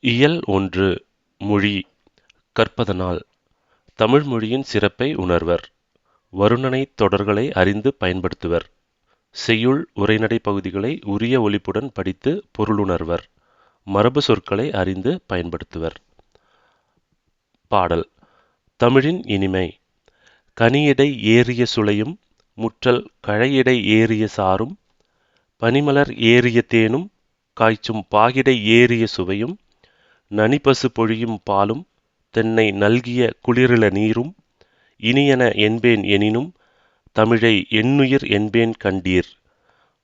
இயல் ஒன்று மொழி. கற்பதனால். தமிழ் மொழியின் சிறப்பை உணர்வர். வருணனை தொடர்களை அறிந்து பயன்படுத்துவர். செய்யுள் உரைநடை பகுதிகளை உரிய ஒழிப்புடன் படித்து பொருளுணர்வர். மரபு சொற்களை அறிந்து பயன்படுத்துவர். பாடல். தமிழின் இனிமை. கனியிடை ஏறிய சுளையும் முற்றல் கழையிடை ஏறிய சாறும் பனிமலர் ஏறிய தேனும் காய்ச்சும் பாகிடை ஏறிய சுவையும் நனிப்பசு பொழியும் பாலும் தென்னை நல்கிய குளிரில நீரும் இனியன என்பேன் எனினும் தமிழை எண்ணுயிர் என்பேன் கண்டீர்.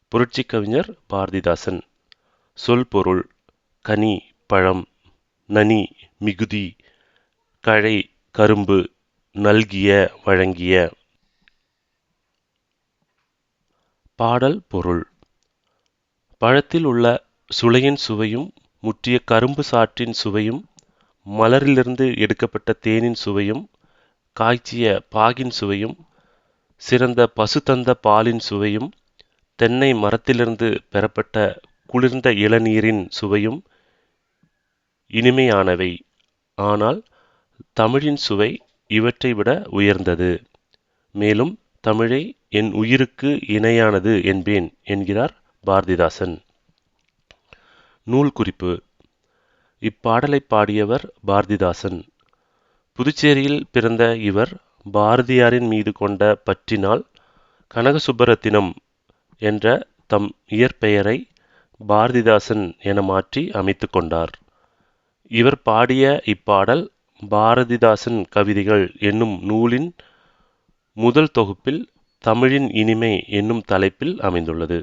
புரட்சி கவிஞர் பாரதிதாசன். சொல் பொருள் கனி பழம் நனி மிகுதி கழை கரும்பு நல்கிய வழங்கிய. பாடல் பொருள் பழத்தில் உள்ள சுளையின் சுவையும் முற்றிய கரும்பு சாற்றின் சுவையும் மலரிலிருந்து எடுக்கப்பட்ட தேனின் சுவையும் காய்ச்சிய பாகின் சுவையும் சிறந்த பசு தந்த பாலின் சுவையும் தென்னை மரத்திலிருந்து பெறப்பட்ட குளிர்ந்த இளநீரின் சுவையும் இனிமையானவை. ஆனால் தமிழின் சுவை இவற்றை விட உயர்ந்தது. மேலும் தமிழை என் உயிருக்கு இணையானது என்பேன் என்கிறார் பாரதிதாசன். நூல் குறிப்பு இப்பாடலை பாடியவர் பாரதிதாசன். புதுச்சேரியில் பிறந்த இவர் பாரதியாரின் மீது கொண்ட பற்றினால் கனகசுப்பரத்தினம் என்ற தம் இயற்பெயரை பாரதிதாசன் என மாற்றி அமைத்து கொண்டார். இவர் பாடிய இப்பாடல் பாரதிதாசன் கவிதைகள் என்னும் நூலின் முதல் தொகுப்பில் தமிழின் இனிமை என்னும் தலைப்பில் அமைந்துள்ளது.